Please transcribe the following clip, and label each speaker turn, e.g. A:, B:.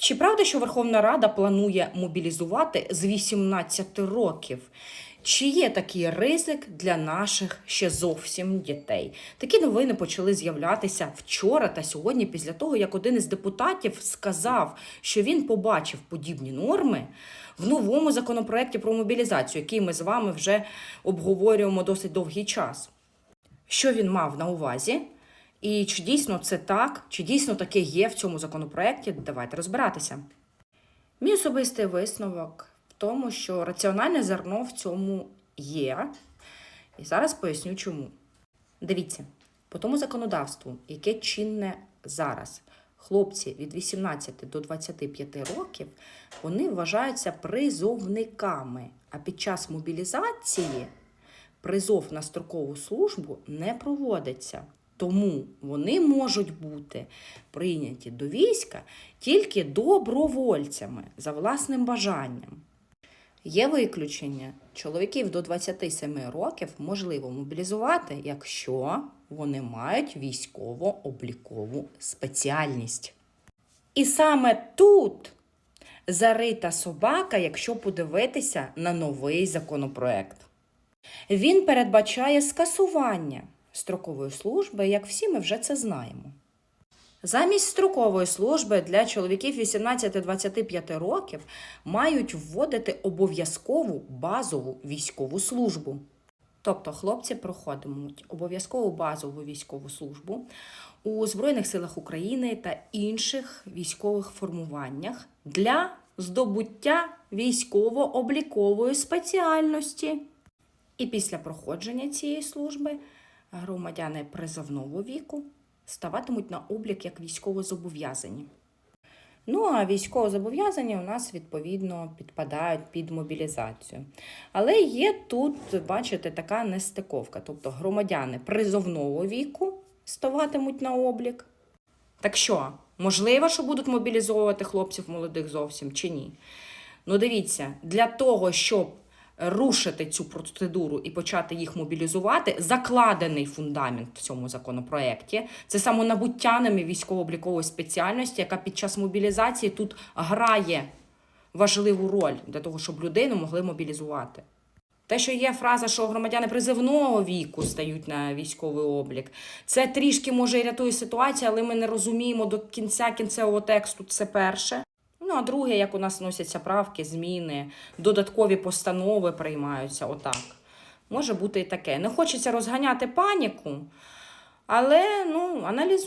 A: Чи правда, що Верховна Рада планує мобілізувати з 18 років? Чи є такий ризик для наших ще зовсім дітей? Такі новини почали з'являтися вчора та сьогодні, після того, як один із депутатів сказав, що він побачив подібні норми в новому законопроекті про мобілізацію, який ми з вами вже обговорюємо досить довгий час. Що він мав на увазі? І чи дійсно це так, чи дійсно таке є в цьому законопроекті? Давайте розбиратися. Мій особистий висновок в тому, що раціональне зерно в цьому є. І зараз поясню чому. Дивіться, по тому законодавству, яке чинне зараз, хлопці від 18 до 25 років, вони вважаються призовниками. А під час мобілізації призов на строкову службу не проводиться. Тому вони можуть бути прийняті до війська тільки добровольцями за власним бажанням. Є виключення. Чоловіків до 27 років можливо мобілізувати, якщо вони мають військово-облікову спеціальність. І саме тут зарита собака, якщо подивитися на новий законопроект. Він передбачає скасування строкової служби, як всі ми вже це знаємо. Замість строкової служби для чоловіків 18-25 років мають вводити обов'язкову базову військову службу. Тобто хлопці проходитимуть обов'язкову базову військову службу у Збройних силах України та інших військових формуваннях для здобуття військово-облікової спеціальності. І після проходження цієї служби громадяни призовного віку ставатимуть на облік як військовозобов'язані. Ну а військовозобов'язані у нас відповідно підпадають під мобілізацію. Але є тут, бачите, така нестиковка. Тобто громадяни призовного віку ставатимуть на облік. Так що, можливо, що будуть мобілізовувати хлопців молодих зовсім чи ні? Ну, дивіться, для того, щоб рушити цю процедуру і почати їх мобілізувати, закладений фундамент в цьому законопроекті. Це самонабуття нами військово-облікової спеціальності, яка під час мобілізації тут грає важливу роль для того, щоб людину могли мобілізувати. Те, що є фраза, що громадяни призивного віку стають на військовий облік, це трішки може і рятує ситуацію, але ми не розуміємо до кінця кінцевого тексту. Це перше. Ну, а друге, як у нас носяться правки, зміни, додаткові постанови приймаються отак. Може бути і таке. Не хочеться розганяти паніку, але ну, аналізуємо.